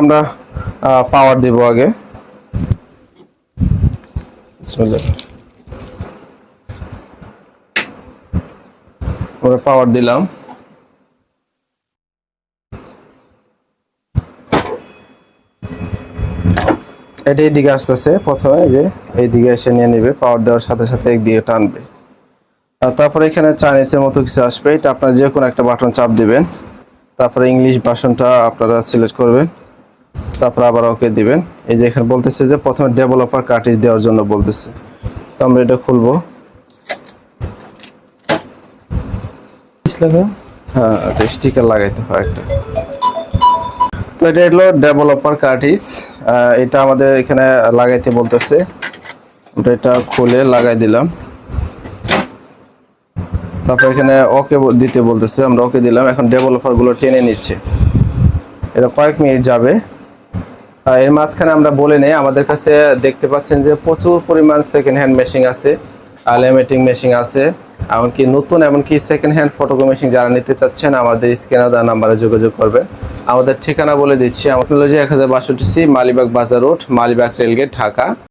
আমরা পাওয়ার দিব আগে। পাওয়ার দিলাম। এটা এইদিকে আসতেছে প্রথমে যে এইদিকে এসে নিয়ে নেবে পাওয়ার দেওয়ার সাথে সাথে একদিকে টানবে। তারপরে এখানে চাইনিজের মতো কিছু আসবে। এটা আপনারা যে কোনো একটা বাটন চাপ দিবেন। তারপরে ইংলিশ বাসনটা আপনারা সিলেক্ট করবেন। তারপরে আবার ওকে দিবেন। এই যে এখানে বলতেছে যে প্রথমে ডেভেলপার কার্টিজ দেওয়ার জন্য বলতেছে। তো আমরা এটা খুলবো। হ্যাঁ স্টিকার লাগাইতে হয় একটা। তো এটা হলো ডেভেলপার কার্টিজ এটা আমাদের এখানে লাগাইতে বলতেছে। আমরা এটা খুলে লাগাই দিলাম। তারপর এখানে ওকে দিতে বলতেছে। আমরা ওকে দিলাম। এখন ডেভেলপারগুলো টেনে নিচ্ছে। এটা কয়েক মিনিট যাবে। এর মাঝখানে আমরা বলে নেই, আমাদের কাছে দেখতে পাচ্ছেন যে প্রচুর পরিমাণ সেকেন্ড হ্যান্ড মেশিন আছে লেমেটিং মেশিন আছে, এমনকি নতুন এমনকি সেকেন্ড হ্যান্ড ফটোকো মেশিন যারা নিতে চাচ্ছেন, আমাদের স্ক্যানার দেওয়া নাম্বারে যোগাযোগ করবেন। আমাদের ঠিকানা বলে দিচ্ছি আমার যে এক হাজার বাষট্টি সি মালিবাগ বাজার রোড, মালিবাগ রেলগেট, ঢাকা।